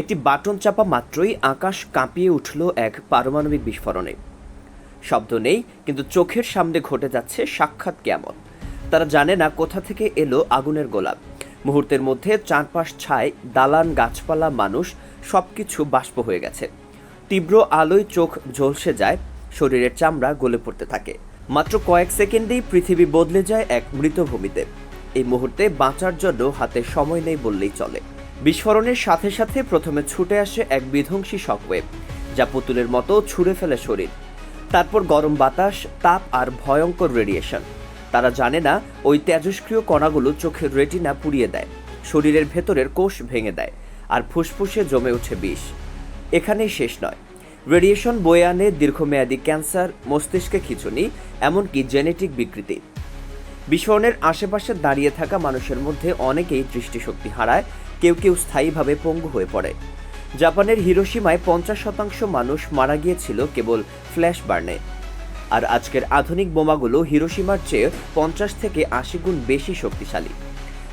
একটি বাটন চাপা মাত্রই আকাশ কাঁপিয়ে উঠল এক পারমাণবিক বিস্ফোরণে। শব্দ নেই, কিন্তু চোখের সামনে ঘটে যাচ্ছে সাক্ষাৎ কেমন। তারা জানে না কোথা থেকে এলো আগুনের গোলাপ। মুহূর্তের মধ্যে চারপাশ ছায় দালান গাছপালা মানুষ সবকিছু বাষ্প হয়ে গেছে। তীব্র আলোয় চোখ ঝলসে যায়, শরীরের চামড়া গলে পড়তে থাকে। মাত্র কয়েক সেকেন্ডেই পৃথিবী বদলে যায় এক মৃতভূমিতে এই মুহূর্তে বাঁচার জন্য হাতে সময় নেই বললেই চলে। বিস্ফোরণের সাথে সাথে প্রথমে ছুটে আসে এক বিধ্বংসী শকওয়েভ যা পুতুলের মতো ছুঁড়ে ফেলে শরীর। তারপর গরম বাতাস, তাপ আর ভয়ঙ্কর রেডিয়েশন তারা জানে না ওই তেজস্ক্রিয় কণাগুলো চোখের রেটিনা পুড়িয়ে দেয়, শরীরের ভেতরের কোষ ভেঙে দেয়, আর ফুসফুসে জমে ওঠে বিষ। এখানেই শেষ নয়। রেডিয়েশন বয়ে আনে দীর্ঘমেয়াদী ক্যান্সার, মস্তিষ্কে খিঁচুনি, এমনকি জেনেটিক বিকৃতি। বিস্ফোরণের আশেপাশে দাঁড়িয়ে থাকা মানুষের মধ্যে অনেকেই দৃষ্টিশক্তি হারায় কেউ কেউ স্থায়ীভাবে পঙ্গু হয়ে পড়ে। জাপানের হিরোসীমায় পঞ্চাশ শতাংশ মানুষ মারা গিয়েছিল কেবল ফ্ল্যাশ বার্নে। আর আজকের আধুনিক বোমাগুলো হিরোসীমার চেয়ে পঞ্চাশ থেকে আশি গুণ বেশি শক্তিশালী।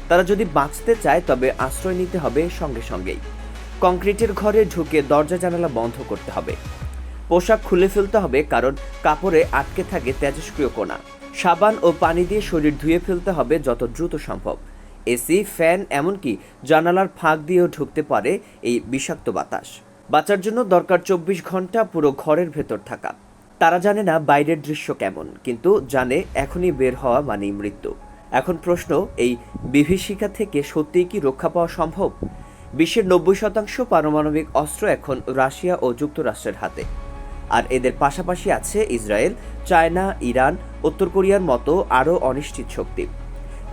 তারা যদি বাঁচতে চায়, তবে আশ্রয় নিতে হবে সঙ্গে সঙ্গেই। কংক্রিটের ঘরে ঢুকে দরজা জানালা বন্ধ করতে হবে। পোশাক খুলে ফেলতে হবে, কারণ কাপড়ে আটকে থাকে তেজস্ক্রিয় কোণা। সাবান ও পানি দিয়ে শরীর ধুয়ে ফেলতে হবে যত দ্রুত সম্ভব। এসি, ফ্যান, এমনকি জানালার ফাঁক দিয়েও ঢুকতে পারে এই বিষাক্ত বাতাস। বাঁচার জন্য দরকার চব্বিশ ঘণ্টা পুরো ঘরের ভেতর থাকা। তারা জানে না বাইরের দৃশ্য কেমন, কিন্তু জানে এখনই বের হওয়া মানেই মৃত্যু। এখন প্রশ্ন, এই বিভীষিকা থেকে সত্যিই কি রক্ষা পাওয়া সম্ভব? বিশ্বের নব্বই শতাংশ পারমাণবিক অস্ত্র এখন রাশিয়া ও যুক্তরাষ্ট্রের হাতে। আর এদের পাশাপাশি আছে ইসরায়েল, চায়না, ইরান, উত্তর কোরিয়ার মতো আরও অনিশ্চিত শক্তি।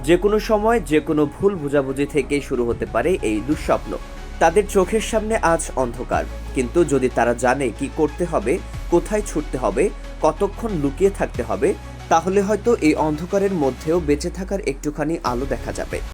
যে কোনো সময় যে কোনো ভুল বোঝাবুঝি থেকেই শুরু হতে পারে এই দুঃস্বপ্ন। তাদের চোখের সামনে আজ অন্ধকার। কিন্তু যদি তারা জানে কি করতে হবে, কোথায় ছুটতে হবে, কতক্ষণ লুকিয়ে থাকতে হবে, তাহলে হয়তো এই অন্ধকারের মধ্যেও বেঁচে থাকার একটুখানি আলো দেখা যাবে।